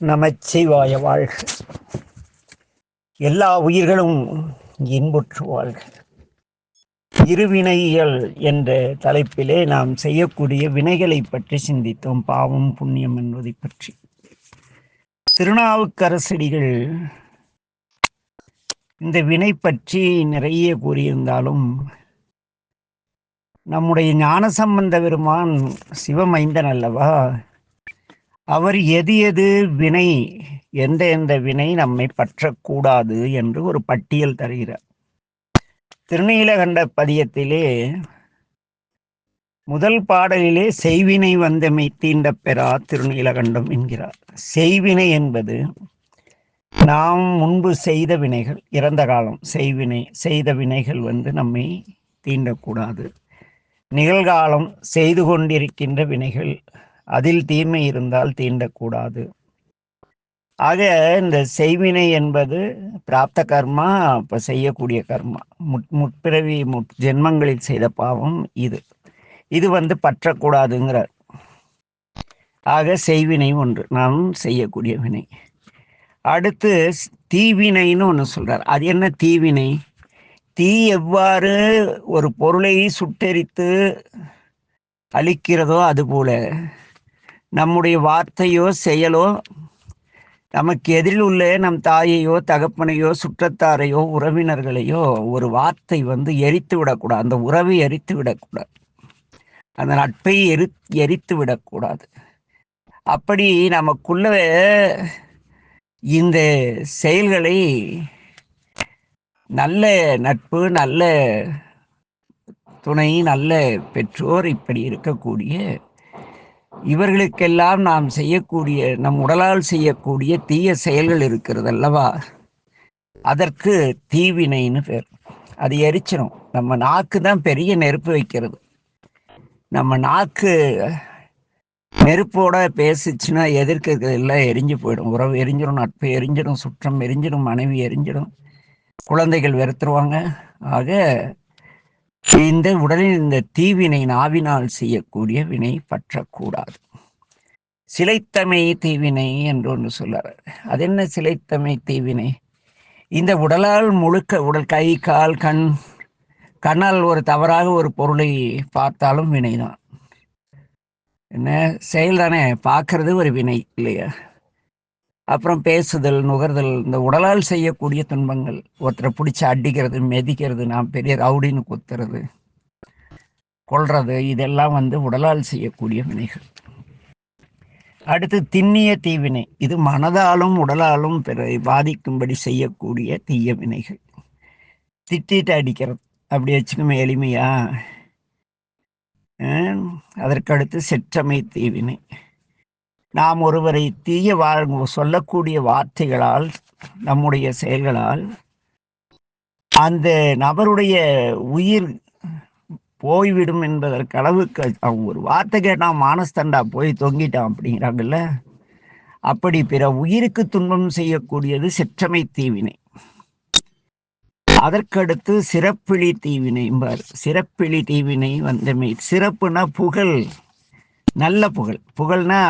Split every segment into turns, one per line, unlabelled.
நமச்சிவாய வாழ்க. எல்லா உயிர்களும் இன்புற்று வாழ்க. இருவினைகள் என்ற தலைப்பிலே நாம் செய்யக்கூடிய வினைகளை பற்றி சிந்தித்தோம். பாவம் புண்ணியம் என்பதை பற்றி. திருநாவுக்கரசடிகள் இந்த வினை பற்றி நிறைய கூறியிருந்தாலும் நம்முடைய ஞானசம்பந்த பெருமான் சிவமைந்தன் அல்லவா அவர் எது எது வினை எந்த எந்த வினை நம்மை பற்றக்கூடாது என்று ஒரு பட்டியல் தருகிறார். திருநீலகண்ட பதியத்திலே முதல் பாடலிலே செய்வினை வந்தமை தீண்ட பெறா திருநீலகண்டம் என்கிறார். செய்வினை என்பது நாம் முன்பு செய்த வினைகள் இறந்த காலம் செய்வினை செய்த வினைகள் வந்து நம்மை தீண்டக்கூடாது. நிகழ்காலம் செய்து கொண்டிருக்கின்ற வினைகள் அதில் தீமை இருந்தால் தீண்டக்கூடாது. ஆக இந்த செய்வினை என்பது பிராப்த கர்மா இப்போ செய்யக்கூடிய கர்மா. முட் முற்பிறவி முட் ஜென்மங்களில் செய்த பாவம் இது. இது வந்து பற்றக்கூடாதுங்கிறார். ஆக செய்வினை ஒன்று நாம் செய்யக்கூடிய வினை. அடுத்து தீவினைன்னு ஒன்று சொல்கிறார் அது என்ன தீவினை? தீ எவ்வாறு ஒரு பொருளை சுட்டெரித்து அழிக்கிறதோ அதுபோல நம்முடைய வார்த்தையோ செயலோ நமக்கு எதிரில் உள்ள நம் தாயையோ தகப்பனையோ சுற்றத்தாரையோ உறவினர்களையோ ஒரு வார்த்தை வந்து எரித்து விடக்கூடாது. அந்த உறவை எரித்து விடக்கூடாது. அந்த நட்பை எரி எரித்து விடக்கூடாது. அப்படி நமக்குள்ள இந்த செயல்களை நல்ல நட்பு நல்ல துணை நல்ல பெற்றோர் இப்படி இருக்கக்கூடிய இவர்களுக்கெல்லாம் நாம் செய்யக்கூடிய நம் உடலால் செய்யக்கூடிய தீய செயல்கள் இருக்கிறது அல்லவா அதற்கு தீவினைன்னு பேர். அது எரிச்சிடும் நம்ம நாக்கு தான் பெரிய நெருப்பு வைக்கிறது. நம்ம நாக்கு நெருப்போட பேசிச்சுன்னா எதிர்க்கிறது எல்லாம் எரிஞ்சு போயிடும். உறவு எரிஞ்சிடும் நட்பு எரிஞ்சிடும் சுற்றம் எரிஞ்சிடும் மனைவி எரிஞ்சிடும் குழந்தைகள் வெறுத்துருவாங்க. ஆக இந்த உடலில் இந்த தீவினை நாவினால் செய்யக்கூடிய வினை பற்றக்கூடாது. சிலைத்தமை தீவினை என்று ஒன்று சொல்றாரு. அது என்ன சிலைத்தமை தீவினை? இந்த உடலால் முழுக்க உடல் கை கால் கண் கண்ணால் ஒரு தவறாக ஒரு பொருளை பார்த்தாலும் வினைதான். என்ன? செயல் தானே பார்க்கறது ஒரு வினை இல்லையா? அப்புறம் பேசுதல் நுகர்தல் இந்த உடலால் செய்யக்கூடிய துன்பங்கள். ஒருத்தரை பிடிச்சி அடிக்கிறது மெதிக்கிறது நான் பெரிய ரவுடின்னு குத்துறது கொள்றது இதெல்லாம் வந்து உடலால் செய்யக்கூடிய வினைகள். அடுத்து திண்ணிய தீவினை. இது மனதாலும் உடலாலும் பிற பாதிக்கும்படி செய்யக்கூடிய தீய வினைகள். திட்டிட்டு அடிக்கிறது. அப்படி வச்சுக்கோமே எளிமையா. அதற்கடுத்து செற்றமை தீவினை. நாம் ஒருவரை தீய வாழ் சொல்லக்கூடிய வார்த்தைகளால் நம்முடைய செயல்களால் அந்த நபருடைய உயிர் போய்விடும் என்பதற்கு அளவுக்கு அவங்க ஒரு வார்த்தை கேட்டான் மானஸ்தண்டா போய் தொங்கிட்டான் அப்படிங்கிறாங்கல்ல? அப்படி பிற உயிருக்கு துன்பம் செய்யக்கூடியது சிற்றமை தீவினை. அதற்கடுத்து சிறப்பிழி தீவினை என்பார். சிறப்பிழி தீவினை வந்தமை. சிறப்புனா புகழ். நல்ல புகழ். புகழ்னா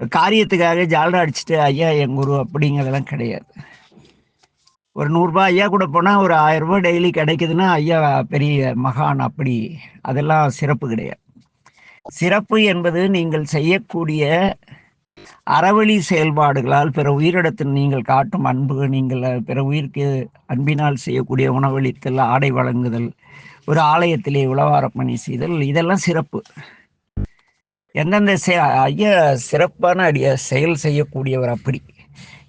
காரியத்துக்காக ஜாலரா அடிச்சுட்டு ஐயா என் குரு அப்படிங்கிறதெல்லாம் கிடையாது. ஒரு நூறுரூபா ஐயா கூட போனால் ஒரு ஆயிரம் டெய்லி கிடைக்குதுன்னா ஐயா பெரிய மகான் அப்படி. அதெல்லாம் சிறப்பு கிடையாது. சிறப்பு என்பது நீங்கள் செய்யக்கூடிய அறவழி செயல்பாடுகளால் பிற உயிரிடத்தில் நீங்கள் காட்டும் அன்பு நீங்கள் பிற உயிருக்கு அன்பினால் செய்யக்கூடிய உணவளித்தல் ஆடை வழங்குதல் ஒரு ஆலயத்திலே உளவார பணி செய்தல் இதெல்லாம் சிறப்பு. எந்தெந்த ஐயா சிறப்பான அடிய செயல் செய்யக்கூடியவர் அப்படி.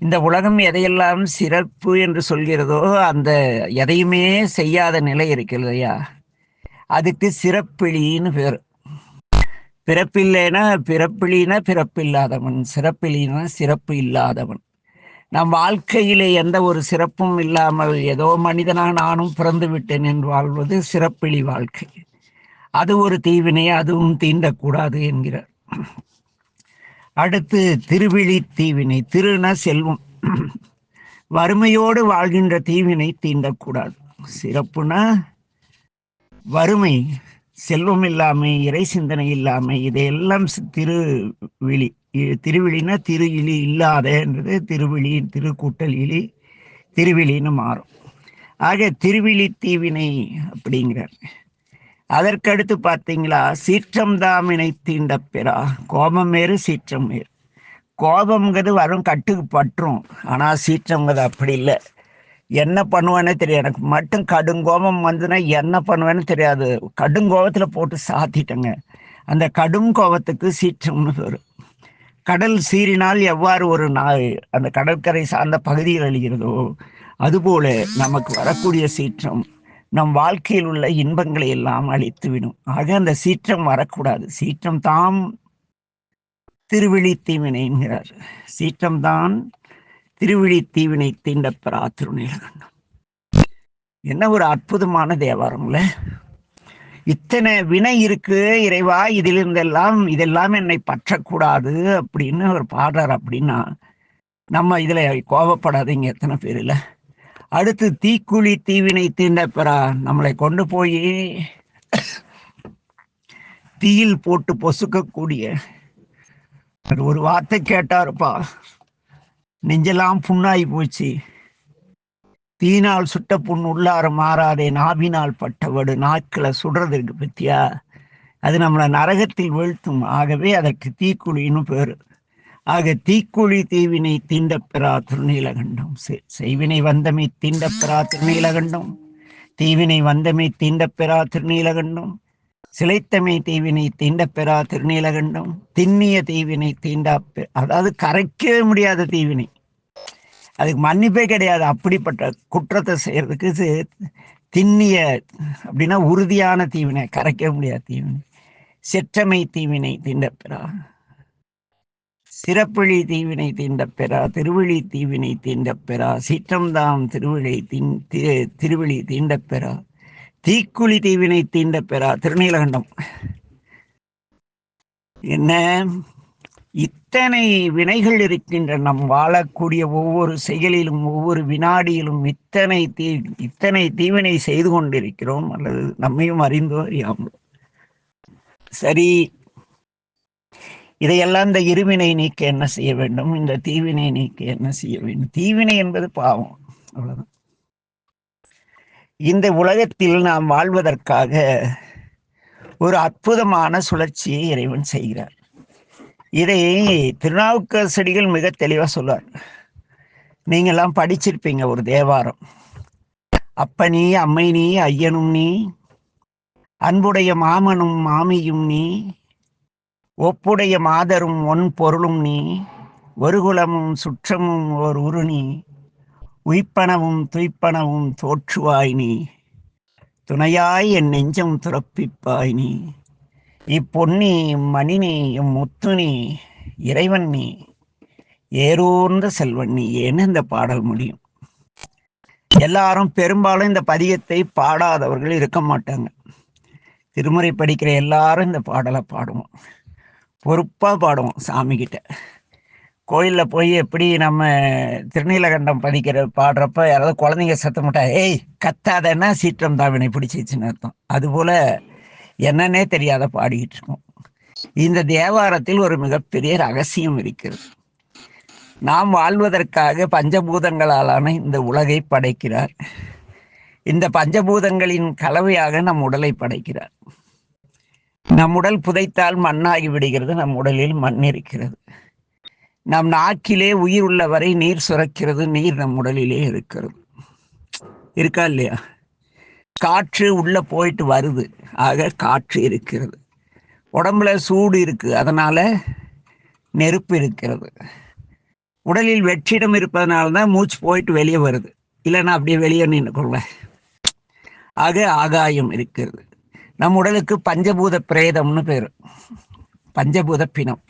இந்த உலகம் எதையெல்லாம் சிறப்பு என்று சொல்கிறதோ அந்த எதையுமே செய்யாத நிலை இருக்கில்லையா அதுக்கு சிறப்பிழின்னு பேர். பிறப்பில்லைனா பிறப்பிழினா பிறப்பில்லாதவன். சிறப்பிலினா சிறப்பு இல்லாதவன். நம் வாழ்க்கையிலே எந்த ஒரு சிறப்பும் இல்லாமல் ஏதோ மனிதனாக நானும் பிறந்து விட்டேன் என்று வாழ்வது சிறப்பிழி வாழ்க்கை. அது ஒரு தீவினை அதுவும் தீண்டக்கூடாது என்கிறார். அடுத்து திருவிழி தீவினை திருன செல்வம். வறுமையோடு வாழ்கின்ற தீவினை தீண்டக்கூடாது. சிறப்புனா வறுமை செல்வம் இல்லாமை இறை சிந்தனை இல்லாமை இதையெல்லாம் திருவிழி இ- திருவிழினா திரு இலி இல்லாதன்றது திருவிழி திருக்கூட்டல் இலி திருவிழின்னு மாறும். ஆக திருவிழி தீவினை அப்படிங்கிறார். அதற்கடுத்து பார்த்தீங்களா? சீற்றம் தாமினை தீண்ட பெறா. கோபம் வேறு சீற்றம் வேறு. கோபம்ங்கிறது வரும் கட்டுக்கு பற்றும். ஆனால் சீற்றம்ங்கிறது அப்படி இல்லை. என்ன பண்ணுவேனே தெரியாது. எனக்கு மட்டும் கடுங்கோபம் வந்துன்னா என்ன பண்ணுவேன்னு தெரியாது. கடுங்கோபத்தில் போட்டு சாத்திட்டேங்க. அந்த கடும் கோபத்துக்கு சீற்றம்னு வரும் கடல் சீறினால் எவ்வாறு ஒரு நாய் அந்த கடற்கரை சார்ந்த பகுதியில் அழிகிறதோ அதுபோல நமக்கு வரக்கூடிய சீற்றம் நம் வாழ்க்கையில் உள்ள இன்பங்களை எல்லாம் அழித்துவிடும். ஆக அந்த சீற்றம் வரக்கூடாது. சீற்றம் தாம் திருவிழி தீவினை என்கிறார். சீற்றம் தான் திருவிழி தீவினை தீண்டப்பெறா திருநீலகண்டம். என்ன ஒரு அற்புதமான தேவாரம்ல. இத்தனை வினை இருக்கு இறைவா இதிலிருந்தெல்லாம் இதெல்லாம் என்னை பற்றக்கூடாது அப்படின்னு அவர் பாடுறார் அப்படின்னா நம்ம இதில் கோபப்படாதீங்க எத்தனை பேர் இல்லை அடுத்து தீக்குழி தீவினை தீண்டப்பெறா நம்மளை கொண்டு போய் தீயில் போட்டு பொசுக்கக்கூடிய. ஒரு வார்த்தை கேட்டாருப்பா. நெஞ்செல்லாம் புண்ணாய் போச்சு. தீனால் சுட்ட புண் உள்ளார மாறாதே நாவினால் பட்டவடு நாட்களை சுடுறதுக்கு பத்தியா? அது நம்மளை நரகத்தில் வீழ்த்தும். ஆகவே அதற்கு தீக்குழின்னு பேரு. ஆக தீக்குழி தீவினை தீண்டப்பெறா திருநீலகண்டம். செ- செய்வினை வந்தமை தீண்டப்பெறா திருநீலகண்டம். தீவினை வந்தமை தீண்டப்பெறா திருநீலகண்டம். சிலைத்தமை தீவினை தீண்டப்பெறா திருநீலகண்டம். திண்ணிய தீவினை தீண்டா அதாவது கரைக்கவே முடியாத தீவினை. அதுக்கு மன்னிப்பே கிடையாது. அப்படிப்பட்ட குற்றத்தை செய்யறதுக்கு திண்ணிய அப்படின்னா உறுதியான தீவினை கரைக்க முடியாத தீவினை. செற்றமை தீவினை தீண்டப்பெறா சிறப்பிழி தீவினை தீண்ட பெறா திருவிழி தீவினை தீண்டப்பெறா சீற்றம்தாம் திருவிழி தீன் தி- திருவிழி தீண்டப்பெறா தீக்குழி தீவினை தீண்ட பெறா திருநீலகண்டம். என்ன? இத்தனை வினைகள் இருக்கின்ற நம் வாழக்கூடிய ஒவ்வொரு செயலிலும் ஒவ்வொரு வினாடியிலும் இத்தனை தீ இத்தனை தீவினை செய்து கொண்டிருக்கிறோம் அல்லது நம்மையும் அறிந்தோ அறியாமல் சரி இதையெல்லாம் இந்த இருவினை நீக்க என்ன செய்ய வேண்டும்? இந்த தீவினை நீக்க என்ன செய்ய வேண்டும்? தீவினை என்பது பாவம். அவ்வளவுதான். இந்த உலகத்தில் நாம் வாழ்வதற்காக ஒரு அற்புதமான சுழற்சியை இறைவன் செய்கிறார். இதை திருநாவுக்கரசடிகள் மிக தெளிவா சொல்வார். நீங்கெல்லாம் படிச்சிருப்பீங்க ஒரு தேவாரம். அப்பனி அம்மை நீ ஐயனும் நீ அன்புடைய மாமனும் மாமியும் நீ ஒப்புடைய மாதரும் ஒன் பொருளும் நீ ஒரு குலமும் சுற்றமும் ஓர் உருணி உய்ப்பனவும் துய்ப்பனவும் தோற்றுவாய் நீ. துணையாய் என் நெஞ்சம் துறப்பிப்பாய் நீ. இப்பொன்னி மணினி முத்துனி இறைவன் நீ. ஏறூர்ந்த செல்வன் நீ ஏன்னு இந்த பாடல் முடியும்? எல்லாரும் பெரும்பாலும் இந்த பதிகத்தை பாடாதவர்கள் இருக்க மாட்டாங்க. திருமுறை படிக்கிற எல்லாரும் இந்த பாடலை பாடுவோம் பொறுப்பாக பாடுவோம் சாமி கிட்ட போய் எப்படி நம்ம திருநீலகண்டம் பதிக்கிற பாடுறப்ப யாராவது குழந்தைங்க சத்தம் விட்டா ஏய் கத்தாதன்னா சீற்றம் தாவினை பிடிச்சிச்சுன்னு அர்த்தம். அதுபோல் என்னன்னே தெரியாத பாடிக்கிட்டு இருக்கோம். இந்த தேவாரத்தில் ஒரு மிகப்பெரிய ரகசியம் இருக்கிறது. நாம் வாழ்வதற்காக பஞ்சபூதங்களாலான இந்த உலகை படைக்கிறார். இந்த பஞ்சபூதங்களின் கலவையாக நம் உடலை படைக்கிறார். நம் உடல் புதைத்தால் மண்ணாகி விடுகிறது நம் உடலில் மண் இருக்கிறது. நம் நாக்கிலே உயிர் உள்ளவரை நீர் சுரக்கிறது நீர் நம் உடலிலே இருக்கிறது. இருக்கா இல்லையா? காற்று உள்ள போயிட்டு வருது ஆக காற்று இருக்கிறது. உடம்புல சூடு இருக்கு அதனால நெருப்பு இருக்கிறது. உடலில் வெற்றிடம் இருப்பதனால தான் மூச்சு போயிட்டு வெளியே வருது. இல்லைன்னா அப்படியே வெளியே நின்றுக்கொள்ள ஆக ஆகாயம் இருக்கிறது. நம் உடலுக்கு பஞ்சபூத பிரேதம்னு பேர். பஞ்சபூத பிணம்.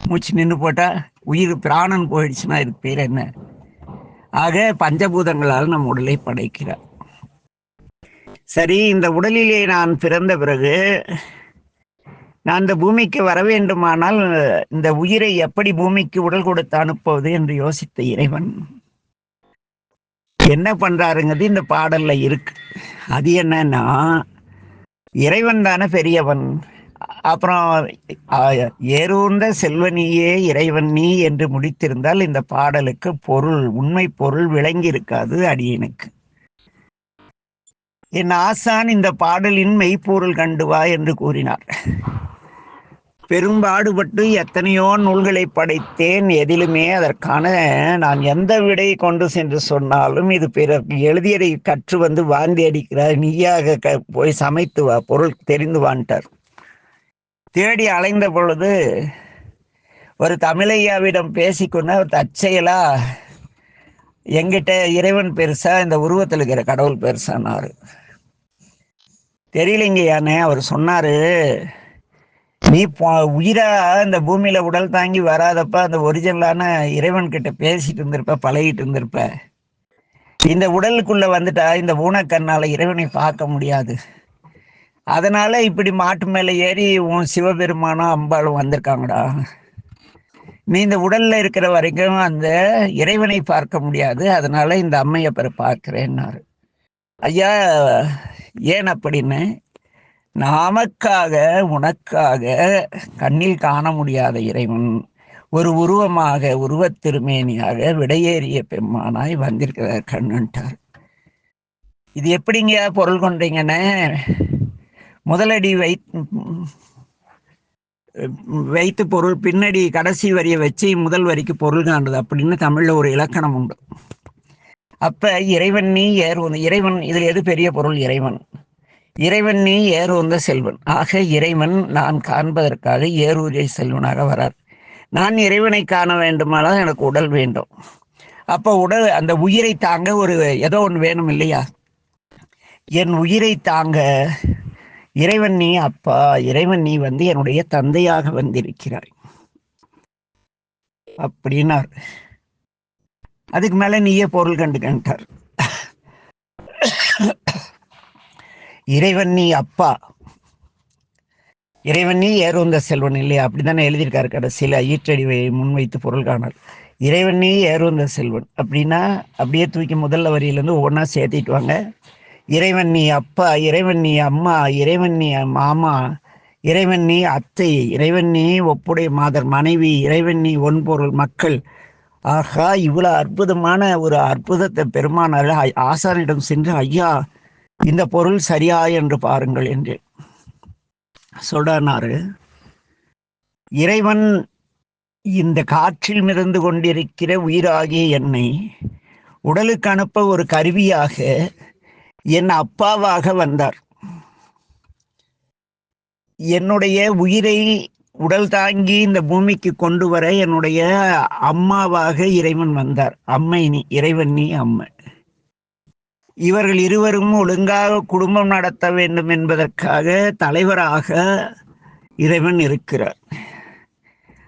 மூச்சு நின்று போட்டால் உயிர் பிராணன் போயிடுச்சுன்னா இதுக்கு பேர் என்ன? ஆக பஞ்சபூதங்களால் நம் உடலை படைக்கிறார். சரி இந்த உடலிலே நான் பிறந்த பிறகு நான் இந்த பூமிக்கு வர வேண்டுமானால் இந்த உயிரை எப்படி பூமிக்கு உடல் கொடுத்து அனுப்புவது என்று யோசித்த இறைவன் என்ன பண்றாருங்கிறது இந்த பாடல்ல இருக்கு. அது என்னன்னா இறைவன் தானே பெரியவன். அப்புறம் ஏறூர்ந்த செல்வனியே இறைவன் நீ என்று முடித்திருந்தால் இந்த பாடலுக்கு பொருள் உண்மை பொருள் விளங்கி இருக்காது அடியனுக்கு. என் ஆசான் இந்த பாடலின் மெய்ப்பொருள் கண்டு வா என்று கூறினார். பெரும்பாடுபட்டு எத்தனையோ நூல்களை படைத்தேன். எதிலுமே அதற்கான நான் எந்த விடை கொண்டு சென்று சொன்னாலும் இது பிறர் எழுதியதை கற்று வந்து வாந்தி அடிக்கிறார். நீயாக க போய் சமைத்து வா பொருள் தெரிந்து வான்ட்டார். தேடி அலைந்த பொழுது ஒரு தமிழையாவிடம் பேசிக்கொண்டு அவர் தற்செயலா எங்கிட்ட இறைவன் பெருசா இந்த உருவத்தில் இருக்கிற கடவுள் பெருசானாரு. தெரியலைங்கயானே அவர் சொன்னாரு நீ உயிரா இந்த பூமியில உடல் தாங்கி வராதப்ப அந்த ஒரிஜினலான இறைவன் கிட்ட பேசிட்டு இருந்திருப்ப பழகிட்டு இருந்திருப்ப. இந்த உடலுக்குள்ள வந்துட்டா இந்த ஊனக்கண்ணால இறைவனை பார்க்க முடியாது. அதனால இப்படி மாட்டு மேல ஏறி உன் சிவபெருமானும் அம்பாளும் வந்திருக்காங்கடா. நீ இந்த உடல்ல இருக்கிற வரைக்கும் அந்த இறைவனை பார்க்க முடியாது. அதனால இந்த அம்மையப்பரை பார்க்கிறேன்னாரு. ஐயா ஏன் அப்படின்னு நாமக்காக உனக்காக கண்ணில் காண முடியாத இறைவன் ஒரு உருவமாக உருவத்திருமேனியாக விடையேறிய பெம்மானாய் வந்திருக்கிறார் கண்ணுன்ட்டார் இது எப்படிங்க பொருள் கொண்டீங்கன்னு? முதலடி வை வைத்து பொருள் பின்னடி கடைசி வரியை வச்சு முதல் வரிக்கு பொருள் காண்டுது அப்படின்னு தமிழில் ஒரு இலக்கணம் உண்டு. அப்போ இறைவன் நீ ஏர் இறைவன் இதில் எது பெரிய பொருள்? இறைவன். இறைவன் நீ ஏறுவந்த செல்வன். ஆக இறைவன் நான் காண்பதற்காக ஏரூரிய செல்வனாக வரார். நான் இறைவனை காண வேண்டுமானால் எனக்கு உடல் வேண்டும். அப்போ உடல் அந்த உயிரை தாங்க ஒரு ஏதோ ஒன்று வேணும் இல்லையா? என் உயிரை தாங்க இறைவன் நீ அப்பா இறைவன் நீ வந்து என்னுடைய தந்தையாக வந்திருக்கிறாய். அப்படின்னார். அதுக்கு மேல நீயே பொருள் கண்டுக்கிட்டார் இறைவன் நீ அப்பா. இறைவன் நீ ஏறுந்த செல்வன் இல்லையா? அப்படித்தானே எழுதியிருக்காரு கடைசியில். ஈற்றடிவை முன்வைத்து பொருள் காணல் இறைவன் நீ ஏறுந்த செல்வன். அப்படின்னா அப்படியே தூக்கி முதல்ல வரியிலேருந்து ஒவ்வொன்றா சேர்த்திட்டு வாங்க. இறைவன் நீ அப்பா இறைவன் நீ அம்மா இறைவன் நீ மாமா இறைவன் நீ அத்தை இறைவன் நீ ஒப்புடைய மாதர் மனைவி இறைவன் நீ ஒன்பொருள் மக்கள். ஆகா இவ்வளோ அற்புதமான ஒரு அற்புதத்தை பெருமானார் ஆசானிடம் சென்று ஐயா இந்த பொருள் சரியா என்று பாருங்கள் என்று சொல்றாரு இறைவன் இந்த காற்றில் மிதந்து கொண்டிருக்கிற உயிராகிய என்னை உடலுக்கு அனுப்ப ஒரு கருவியாக என் அப்பாவாக வந்தார். என்னுடைய உயிரை உடல் தாங்கி இந்த பூமிக்கு கொண்டு வர என்னுடைய அம்மாவாக இறைவன் வந்தார். அம்மை நீ இறைவன் நீ அம்மை. இவர்கள் இருவரும் ஒழுங்காக குடும்பம் நடத்த வேண்டும் என்பதற்காக தலைவராக இறைவன் இருக்கிறார்.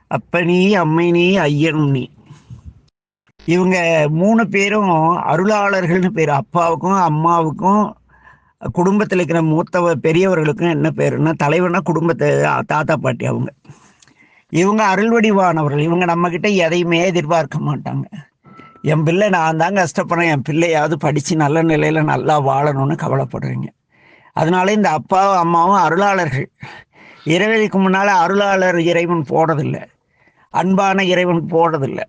அப்பனி அம்மை நீ ஐயனும் நீ. இவங்க மூணு பேரும் அருளாளர்கள்னு பேர். அப்பாவுக்கும் அம்மாவுக்கும் குடும்பத்தில் இருக்கிற மூத்த பெரியவர்களுக்கும் என்ன பேருன்னா தலைவனா குடும்பத்தை தாத்தா பாட்டி அவங்க. இவங்க அருள்வடிவானவர்கள். இவங்க நம்மக்கிட்ட எதையுமே எதிர்பார்க்க மாட்டாங்க. என் பிள்ளை நான் தான் கஷ்டப்படுறேன். என் பிள்ளையாவது படித்து நல்ல நிலையில் நல்லா வாழணும்னு கவலைப்படுறீங்க. அதனால இந்த அப்பாவும் அம்மாவும் அருளாளர்கள். இறைவனுக்கு முன்னால் அருளாளர் இறைவன் போடுறதில்லை. அன்பான இறைவன் போடுறதில்லை.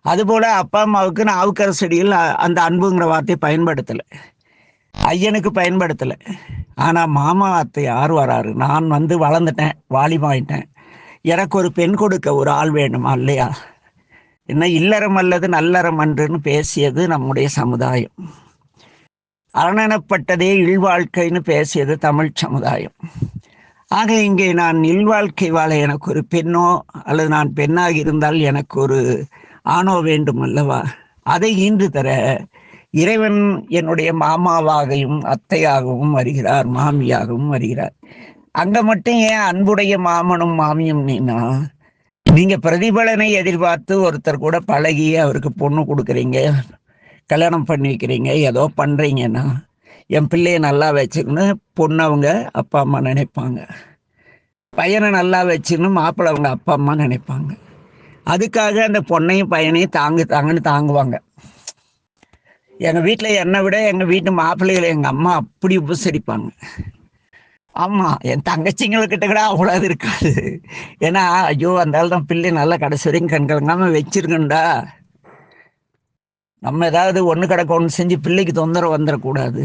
அதுபோல் அப்பா அம்மாவுக்கு நாவுக்கரசடியில் அந்த அன்புங்கிற வார்த்தையை பயன்படுத்தலை. ஐயனுக்கு பயன்படுத்தலை. ஆனால் மாமா அத்தை யார் வராரு? நான் வந்து வளர்ந்துட்டேன் வாலிபாயிட்டேன். எனக்கு ஒரு பெண் கொடுக்க ஒரு ஆள் வேணுமா? இல்லையா? என்ன இல்லறம் அல்லது நல்லறம் அன்றுன்னு பேசியது நம்முடைய சமுதாயம். அரணனப்பட்டதே இல்வாழ்க்கைன்னு பேசியது தமிழ் சமுதாயம். ஆக இங்கே நான் இல்வாழ்க்கை வாழ எனக்கு ஒரு பெண்ணோ அல்லது நான் பெண்ணாக இருந்தால் எனக்கு ஒரு ஆணோ வேண்டும் அல்லவா? அதை ஈன்று தர இறைவன் என்னுடைய மாமாவாகவும் அத்தையாகவும் வருகிறார் மாமியாகவும் வருகிறார். அங்க மட்டும் ஏன் அன்புடைய மாமனும் மாமியும் நீனா? நீங்க பிரதிபலனை எதிர்பார்த்து ஒருத்தர் கூட பழகி அவருக்கு பொண்ணு கொடுக்குறீங்க கல்யாணம் பண்ணி வைக்கிறீங்க ஏதோ பண்றீங்கன்னா என் பிள்ளைய நல்லா வச்சுக்கணும் பொண்ணு அவங்க அப்பா அம்மா நினைப்பாங்க. பையனை நல்லா வச்சுன்னு மாப்பிள்ளை அவங்க அப்பா அம்மா நினைப்பாங்க. அதுக்காக அந்த பொண்ணையும் பையனையும் தாங்கு தாங்கன்னு தாங்குவாங்க. எங்கள் வீட்டில் என்னை விட எங்கள் வீட்டு மாப்பிள்ளைகளை எங்கள் அம்மா அப்படி உபசரிப்பாங்க. ஆமா என் தங்கச்சிங்களுக்கிட்ட கூட அவ்வளவு இருக்காது. ஏன்னா ஐயோ அந்த ஆள் தான் பிள்ளை நல்லா கடைசி வரைக்கும் கண்கலங்காம வச்சிருக்கண்டா நம்ம ஏதாவது ஒன்று கிடக்க ஒன்று செஞ்சு பிள்ளைக்கு தொந்தரவு வந்துடக்கூடாது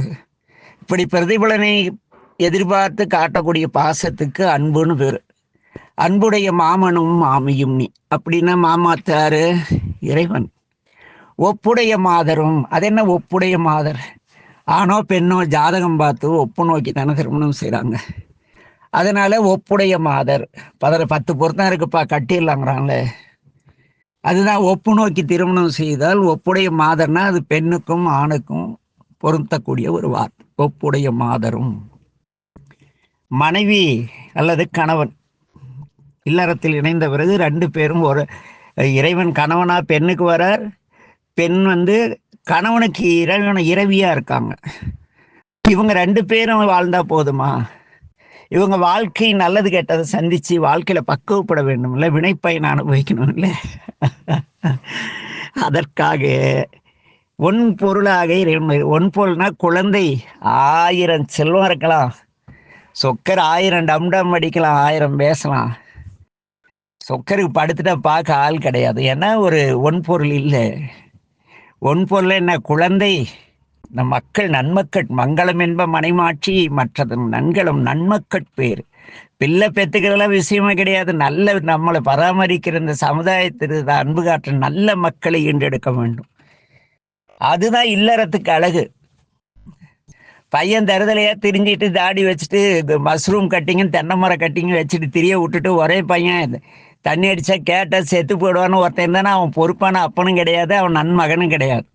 இப்படி பிரதிபலனை எதிர்பார்த்து காட்டக்கூடிய பாசத்துக்கு அன்புன்னு பேர். அன்புடைய மாமனும் மாமியும் நீ. அப்படின்னா மாமாத்தாரு இறைவன். ஒப்புடைய மாதரும் அது என்ன ஒப்புடைய மாதர்? ஆணோ பெண்ணோ ஜாதகம் பார்த்து ஒப்பு நோக்கி தானே திருமணம் செய்கிறாங்க அதனால ஒப்புடைய மாதர் பதில் பத்து பொருத்தம் இருக்குப்பா கட்டிடலாங்கிறாங்களே. அதுதான் ஒப்பு நோக்கி திருமணம் செய்தால் ஒப்புடைய மாதர்னா அது பெண்ணுக்கும் ஆணுக்கும் பொருந்தக்கூடிய ஒரு வார்த்தை. ஒப்புடைய மாதரும். மனைவி அல்லது கணவன். இல்லறத்தில் இணைந்த பிறகு ரெண்டு பேரும் ஒரு இறைவன் கணவனா பெண்ணுக்கு வரார். பெண் வந்து கணவனுக்கு இறைவன இரவியா இருக்காங்க. இவங்க ரெண்டு பேரும் வாழ்ந்தா போதுமா? இவங்க வாழ்க்கை நல்லது கெட்டதை சந்திச்சு வாழ்க்கையில பக்குவப்பட வேண்டும் இல்லை வினைப்பயன் அனுபவிக்கணும் இல்லை? அதற்காக ஒன் பொருளாக ஒன் பொருள்னா குழந்தை ஆயிரம் செல்வம் இருக்கலாம். சொக்கர் ஆயிரம் டம்டம் அடிக்கலாம் ஆயிரம் பேசலாம். சொக்கருக்கு படுத்துட்டா பார்க்க ஆள் கிடையாது. ஏன்னா ஒரு ஒன் பொருள் இல்லை. ஒன் பொருள் என்ன? குழந்தை. நம் மக்கள் நன்மக்கள். மங்களம் என்ப மனைமாட்சி மற்றதும் நன்களும் நன்மக்கள் பேர். பிள்ளை பெற்றுக்கிறதெல்லாம் விஷயமே கிடையாது. நல்ல நம்மளை பராமரிக்கிற இந்த சமுதாயத்திற்கு அன்பு காற்ற நல்ல மக்களை ஈண்டெடுக்க வேண்டும். அதுதான் இல்லறத்துக்கு அழகு. பையன் தருதலையா திரிஞ்சிட்டு தாடி வச்சுட்டு மஷ்ரூம் கட்டிங்கும் தென்னை மரம் கட்டிங்கும் வச்சுட்டு திரிய விட்டுட்டு ஒரே பையன் தண்ணி அடித்தா கேட்டால் செத்து போயிடுவான்னு ஒருத்தன் தானே அவன் பொறுப்பான அப்பனும் கிடையாது அவன் நன்மகனும் கிடையாது.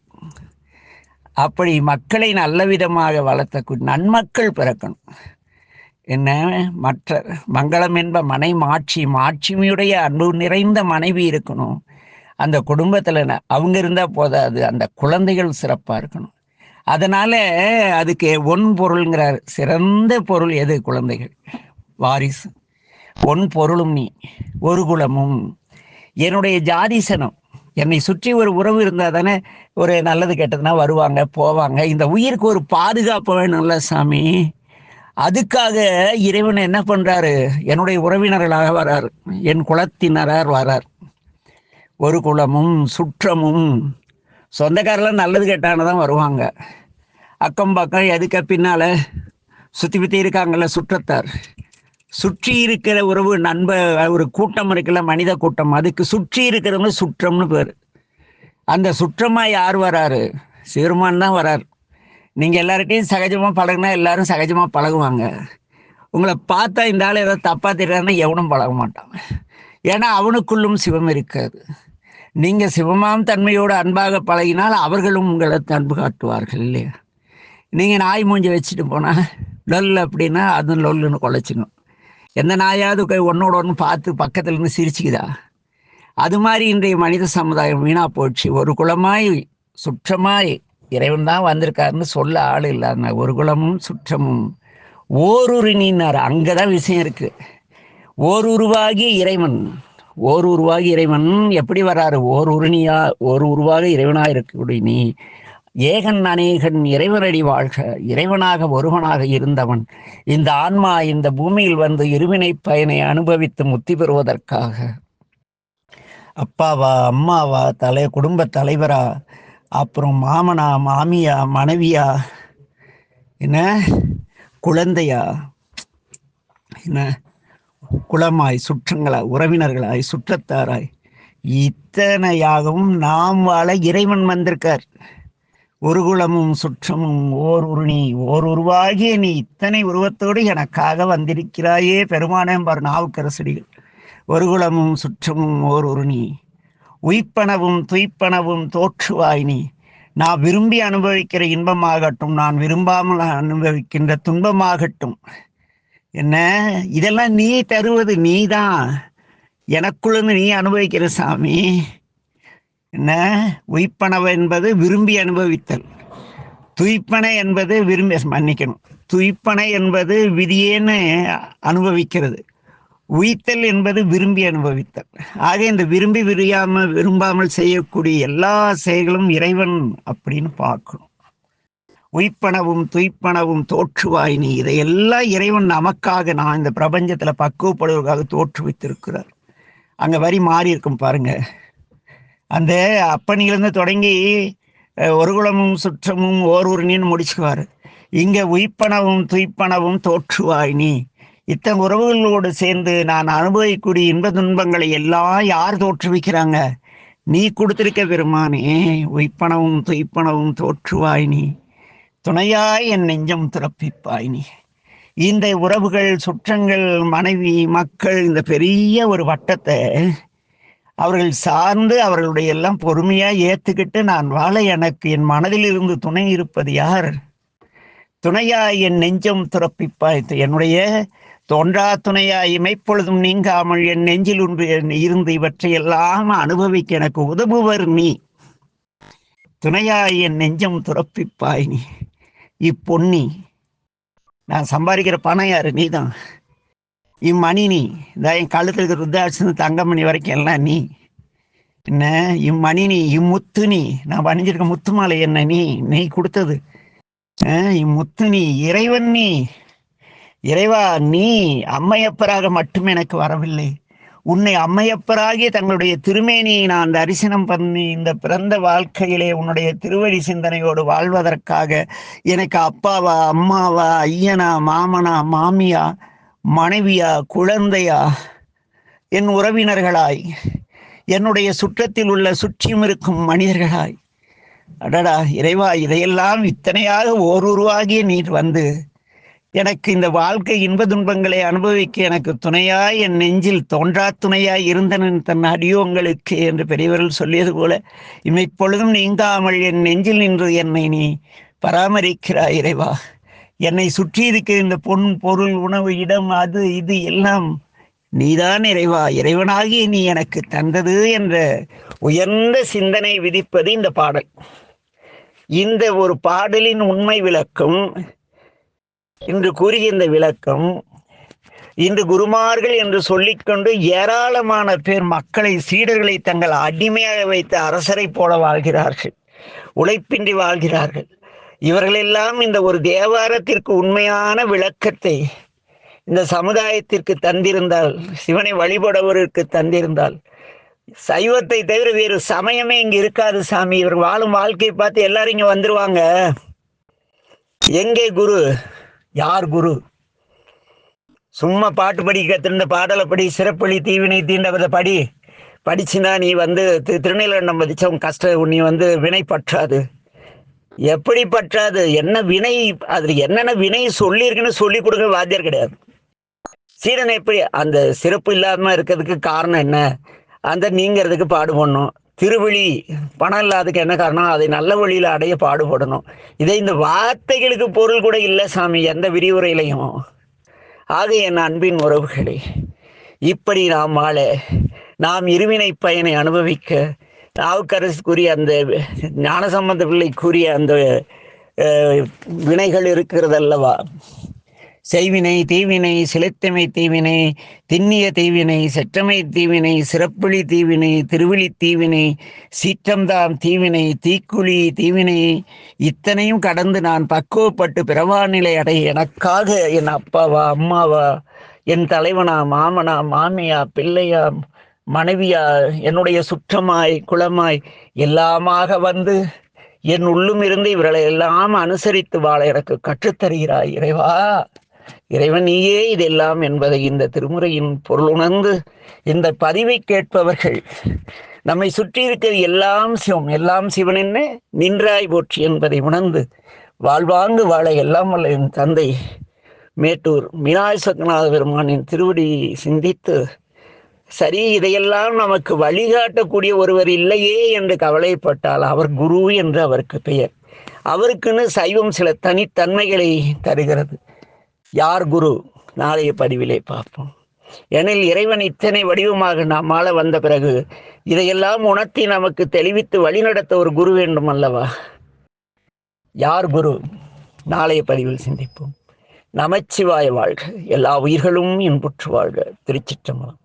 அப்படி மக்களை நல்ல விதமாக வளர்த்தக்கூடிய நன்மக்கள் பிறக்கணும். என்ன? மற்ற மங்களம் என்ப மனை மாட்சி மாட்சிமையுடைய அன்பு நிறைந்த மனைவி இருக்கணும். அந்த குடும்பத்தில் அவங்க இருந்தால் போதாது அந்த குழந்தைகள் சிறப்பாக இருக்கணும். அதனால் அதுக்கு ஒன் பொருள்ங்கிறார் சிறந்த பொருள் எது குழந்தைகள்? வாரிசு. பொன் பொருளும் நீ ஒரு குலமும். என்னுடைய ஜாதிசனம் என்னை சுற்றி ஒரு உறவு இருந்தால் தானே ஒரு நல்லது கெட்டதுன்னா வருவாங்க போவாங்க. இந்த உயிருக்கு ஒரு பாதுகாப்பு வேணும்ல சாமி. அதுக்காக இறைவன் என்ன பண்ணுறாரு என்னுடைய உறவினர்களாக வரார். என் குலத்தினரார் வரார். ஒரு குலமும் சுற்றமும். சொந்தக்காரெல்லாம் நல்லது கெட்டானதான் வருவாங்க. அக்கம் பக்கம் எதுக்க பின்னால் சுற்றி பற்றி இருக்காங்கல்ல சுற்றத்தார். சுற்றி இருக்கிற உறவு நண்ப ஒரு கூட்டம் இருக்குல்ல மனித கூட்டம். அதுக்கு சுற்றி இருக்கிறவங்க சுற்றம்னு பேர். அந்த சுற்றமாக யார் வராரு? சிறுமான் தான் வரார். நீங்கள் எல்லார்கிட்டையும் சகஜமாக பழகுனா எல்லாரும் சகஜமாக பழகுவாங்க. உங்களை பார்த்தா இந்த ஆள் ஏதாவது தப்பாக தெரியாதுன்னா எவனும் பழக மாட்டான். ஏன்னா அவனுக்குள்ளும் சிவம் இருக்காது. நீங்கள் சிவமாம் தன்மையோடு அன்பாக பழகினால் அவர்களும் உங்களை அன்பு காட்டுவார்கள் இல்லையா? நீங்கள் நாய் மூஞ்சி வச்சுட்டு போனால் லொல் அப்படின்னா அது லொல்லுன்னு குலைச்சிக்கும் எந்த நாயாவது போய் ஒன்னோட ஒன்று பார்த்து பக்கத்துல இருந்து சிரிச்சுக்குதா? அது மாதிரி இன்றைய மனித சமுதாயம் வீணா போச்சு. ஒரு குலமாய் சுற்றமாய் இறைவன் தான் வந்திருக்காருன்னு சொல்ல ஆள் இல்லாம ஒரு குலமும் சுற்றமும் ஓருரினார் அங்கே தான் விஷயம் இருக்கு. ஓர் உருவாகி இறைவன் ஓர் உருவாகி இறைவன் எப்படி வராரு? ஓர் உருணியா ஒரு உருவாக இறைவனாக இருக்கக்கூடிய நீ ஏகன் அநேகன் இறைவனடி வாழ்க இறைவனாக ஒருவனாக இருந்தவன். இந்த ஆன்மா இந்த பூமியில் வந்து இருவினை பயனை அனுபவித்து முத்தி பெறுவதற்காக. அப்பாவா அம்மாவா தலை குடும்ப தலைவரா அப்புறம் மாமனா மாமியா மனைவியா என்ன? குழந்தையா? என்ன? குலமாய் சுற்றங்களாய் உறவினர்களாய் சுற்றத்தாராய் இத்தனையாகவும் நாம் வாழ இறைவன் வந்திருக்கார். ஒரு குலமும் சுற்றமும் ஓர் உருணி ஓர் உருவாகிய நீ இத்தனை உருவத்தோடு எனக்காக வந்திருக்கிறாயே பெருமானேம்பார் நாவுக்கரசடிகள். ஒரு குலமும் சுற்றமும் ஓர் உருணி உய்ப்பனவும் துய்ப்பனவும் தோற்றுவாய் நீ. நான் விரும்பி அனுபவிக்கிற இன்பமாகட்டும் நான் விரும்பாமல் அனுபவிக்கின்ற துன்பமாகட்டும். என்ன? இதெல்லாம் நீ தருவது நீதான். எனக்குள்ளேருந்து நீ அனுபவிக்கிற சாமி. என்ன உய்ப்பனவ என்பது விரும்பி அனுபவித்தல். துய்ப்பனை என்பது விரும்பி மன்னிக்கணும். துய்ப்பனை என்பது விதியேன்னு அனுபவிக்கிறது. உய்த்தல் என்பது விரும்பி அனுபவித்தல். ஆக இந்த விரும்பி விரியாம விரும்பாமல் செய்யக்கூடிய எல்லா செயல்களும் இறைவன் அப்படின்னு பார்க்கணும். உய்ப்பனவும் துய்ப்பனவும் தோற்றுவாய் நீ. இதையெல்லாம் இறைவன் நமக்காக நான் இந்த பிரபஞ்சத்தில் பக்குவப்படுவதற்காக தோற்றுவித்திருக்கிறார். அங்கே வரி மாறி இருக்கும் பாருங்கள் அந்த அப்பனிலிருந்து தொடங்கி ஒரு குலமும் சுற்றமும் ஓர் உருணின்னு முடிச்சுக்குவார். இங்கே உயிப்பனவும் துய்ப்பனவும் தோற்றுவாய் நீ. இத்தனை உறவுகளோடு சேர்ந்து நான் அனுபவிக்கூடிய இன்ப துன்பங்களை எல்லாம் யார் தோற்றுவிக்கிறாங்க? நீ கொடுத்திருக்க பெருமானே உய்ப்பனவும் துய்ப்பனவும் தோற்றுவாய் நீ. துணையாய் என் நெஞ்சம் துறப்பிப்பாய் நீ. இந்த உறவுகள் சுற்றங்கள் மனைவி மக்கள் இந்த பெரிய ஒரு வட்டத்தை அவர்கள் சார்ந்து அவர்களுடைய எல்லாம் பொறுமையா ஏத்துக்கிட்டு நான் வாழ எனக்கு என் மனதில் இருந்து துணை இருப்பது யார்? துணையா என் நெஞ்சம் துறப்பிப்பாய் என்னுடைய தோன்றா துணையாய் இமைப்பொழுதும் நீங்காமல் என் நெஞ்சில் ஒன்று இருந்து இவற்றையெல்லாம் அனுபவிக்க எனக்கு உதவுவர் நீ. துணையாய் என் நெஞ்சம் துறப்பிப்பாய் நீ. இப்பொன்னி நான் சம்பாதிக்கிற பணம் யாரு? நீதான். இம்மணி நீ. இந்த என் கழுத்துல இருக்கிற ருத்ராட்சம் தங்கமணி வரைக்கும் எல்லாம் நீ. என்ன? இம்மணி நீ இம்முத்து நீ. நான் பணிஞ்சிருக்க முத்து மாலை என்ன நீ? நீ கொடுத்தது. இம்முத்து நீ இறைவன் நீ. இறைவா நீ அம்மையப்பராக மட்டும் எனக்கு வரவில்லை. உன்னை அம்மையப்பராகி தங்களுடைய திருமேனியை நான் தரிசனம் பண்ணி இந்த பிறந்த வாழ்க்கையிலே உன்னுடைய திருவடி சிந்தனையோடு வாழ்வதற்காக எனக்கு அப்பாவா அம்மாவா ஐயனா மாமனா மாமியா மனைவியா குழந்தையா என் உறவினர்களாய் என்னுடைய சுற்றத்தில் உள்ள சுற்றியும் இருக்கும் மனிதர்களாய் அடடா இறைவா இதையெல்லாம் இத்தனையாக ஓருருவாகிய நீர் வந்து எனக்கு இந்த வாழ்க்கை இன்ப துன்பங்களை அனுபவிக்க எனக்கு துணையாய் என் நெஞ்சில் தோன்றா துணையாய் இருந்தனன் தன் அடியோங்களுக்கு என்று பெரியவர்கள் சொல்லியது போல இமைப்பொழுதும் நீங்காமல் என் நெஞ்சில் நின்று என்னை நீ பராமரிக்கிறாய் இறைவா. என்னை சுற்றி இருக்கின்ற இந்த பொன் பொருள் உணவு இடம் அது இது எல்லாம் நீதான் இறைவா. இறைவனாகி நீ எனக்கு தந்தது என்ற உயர்ந்த சிந்தனை விதிப்பது இந்த பாடல். இந்த ஒரு பாடலின் உண்மை விளக்கம் இன்று கூறிய இந்த விளக்கம் இன்று குருமார்கள் என்று சொல்லிக்கொண்டு ஏராளமான பேர் மக்களை சீடர்களை தங்கள் அடிமையாக வைத்து அரசரை போல வாழ்கிறார்கள் உழைப்பின்றி வாழ்கிறார்கள். இவர்களெல்லாம் இந்த ஒரு தேவாரத்திற்கு உண்மையான விளக்கத்தை இந்த சமுதாயத்திற்கு தந்திருந்தால் சிவனை வழிபடவருக்கு தந்திருந்தால் சைவத்தை தவிர வேறு சமயமே இங்க இருக்காது சாமி. இவர் வாழும் வாழ்க்கையை பார்த்து எல்லாரும் இங்க வந்துருவாங்க. எங்கே குரு? யார் குரு? சும்மா பாட்டு படிக்க கத்திருந்த பாடலை படி சிறப்பளி தீவினை தீண்டவதை படி படிச்சுனா நீ வந்து தி- திருநீலகண்டம் பதிச்ச உன் கஷ்டம் நீ வந்து வினை பற்றாது. எப்படி என்ன வினை அதில் என்னென்ன வினை சொல்லியிருக்குன்னு சொல்லி கொடுக்க வாத்தியார் கிடையாது. சீரனை எப்படி அந்த சிறப்பு இல்லாமல் இருக்கிறதுக்கு காரணம் என்ன? அந்த நீங்கிறதுக்கு பாடுபடணும். திருவிழி பணம் இல்லாததுக்கு என்ன காரணம்? அதை நல்ல வழியில் அடைய பாடுபடணும். இதை இந்த வார்த்தைகளுக்கு பொருள் கூட இல்லை சாமி எந்த விரிவுரையிலையும். ஆக என் அன்பின் உறவுகளே இப்படி நாம் வாழ நாம் இருவினை பயனை அனுபவிக்க தாவுக்கரசு கூறிய அந்த ஞானசம்பந்த பிள்ளை கூறிய அந்த வினைகள் இருக்கிறதல்லவா? செய்வினை தீவினை சிலைத்தமை தீவினை திண்ணிய தீவினை செற்றமை தீவினை சிறப்புளி தீவினை திருவிழி தீவினை சீற்றம்தாம் தீவினை தீக்குழி தீவினை இத்தனையும் கடந்து நான் பக்குவப்பட்டு பிறவாநிலை அடைய எனக்காக என் அப்பாவா அம்மாவா என் தலைவனா மாமனா மாமியா பிள்ளையா மனைவியா என்னுடைய சுற்றமாய் குளமாய் எல்லாமாக வந்து என் உள்ளும் இருந்து இவர்களை எல்லாம் அனுசரித்து வாழ எனக்கு கற்றுத்தருகிறாய் இறைவா. இறைவன் நீயே இதெல்லாம் என்பதை இந்த திருமுறையின் பொருள் உணர்ந்து இந்த பதிவை கேட்பவர்கள் நம்மை சுற்றி இருக்கிற எல்லாம் சிவம் எல்லாம் சிவன் என்ன? நின்றாய் போற்றி என்பதை உணர்ந்து வாழ்வாங்கு வாழ எல்லாம் வல்ல என் தந்தை மேட்டூர் மீனாய் சத்யநாத பெருமானின் திருவடி சிந்தித்து சரி இதையெல்லாம் நமக்கு வழிகாட்டக்கூடிய ஒருவர் இல்லையே என்று கவலைப்பட்டால் அவர் குரு என்று அவருக்கு பெயர். அவருக்குன்னு சைவம் சில தனித்தன்மைகளை தருகிறது. யார் குரு? நாளைய பதிவிலே பார்ப்போம். எனில் இறைவன் இத்தனை வடிவமாக நம்மால வந்த பிறகு இதையெல்லாம் உணர்த்தி நமக்கு தெளிவித்து வழிநடத்த ஒரு குரு வேண்டும் அல்லவா? யார் குரு? நாளைய பதிவில் சிந்திப்போம். நமச்சிவாய வாழ்க. எல்லா உயிர்களும் இன்புற்று வாழ்க. திருச்சிற்றம்பலம்.